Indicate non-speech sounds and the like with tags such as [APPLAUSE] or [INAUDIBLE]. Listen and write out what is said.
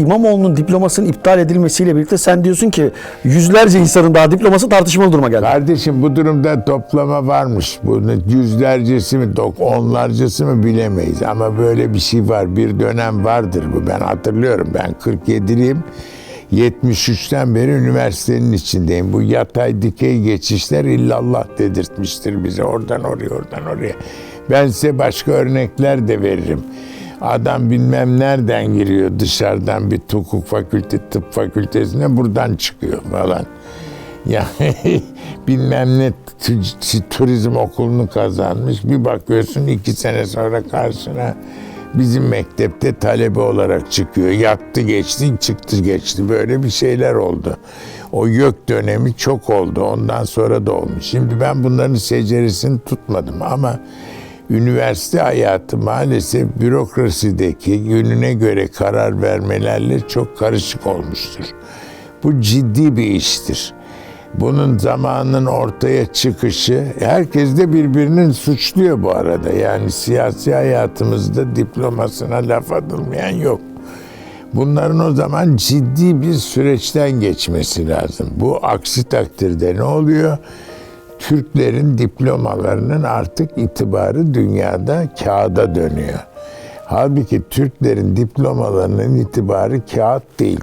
İmamoğlu'nun diplomasının iptal edilmesiyle birlikte sen diyorsun ki yüzlerce insanın daha diploması tartışmalı duruma geldi. Kardeşim bu durumda toplama varmış. Bunun yüzlercesi mi, onlarcası mı bilemeyiz. Ama böyle bir şey var. Bir dönem vardır bu. Ben hatırlıyorum. Ben 47'liyim. 73'ten beri üniversitenin içindeyim. Bu yatay dikey geçişler illallah dedirtmiştir bize. Oradan oraya, oradan oraya. Ben size başka örnekler de veririm. Adam bilmem nereden giriyor dışarıdan bir hukuk fakülte, tıp fakültesine buradan çıkıyor falan. Yani [LAUGHS] bilmem ne tu- turizm okulunu kazanmış. Bir bakıyorsun iki sene sonra karşına bizim mektepte talebe olarak çıkıyor. Yattı geçti, çıktı geçti. Böyle bir şeyler oldu. O YÖK dönemi çok oldu. Ondan sonra da olmuş. Şimdi ben bunların seceresini tutmadım ama üniversite hayatı maalesef bürokrasideki yönüne göre karar vermelerle çok karışık olmuştur. Bu ciddi bir iştir. Bunun zamanının ortaya çıkışı herkes de birbirinin suçluyor bu arada. Yani siyasi hayatımızda diplomasına laf atılmayan yok. Bunların o zaman ciddi bir süreçten geçmesi lazım. Bu aksi takdirde ne oluyor? Türklerin diplomalarının artık itibarı dünyada kağıda dönüyor. Halbuki Türklerin diplomalarının itibarı kağıt değil,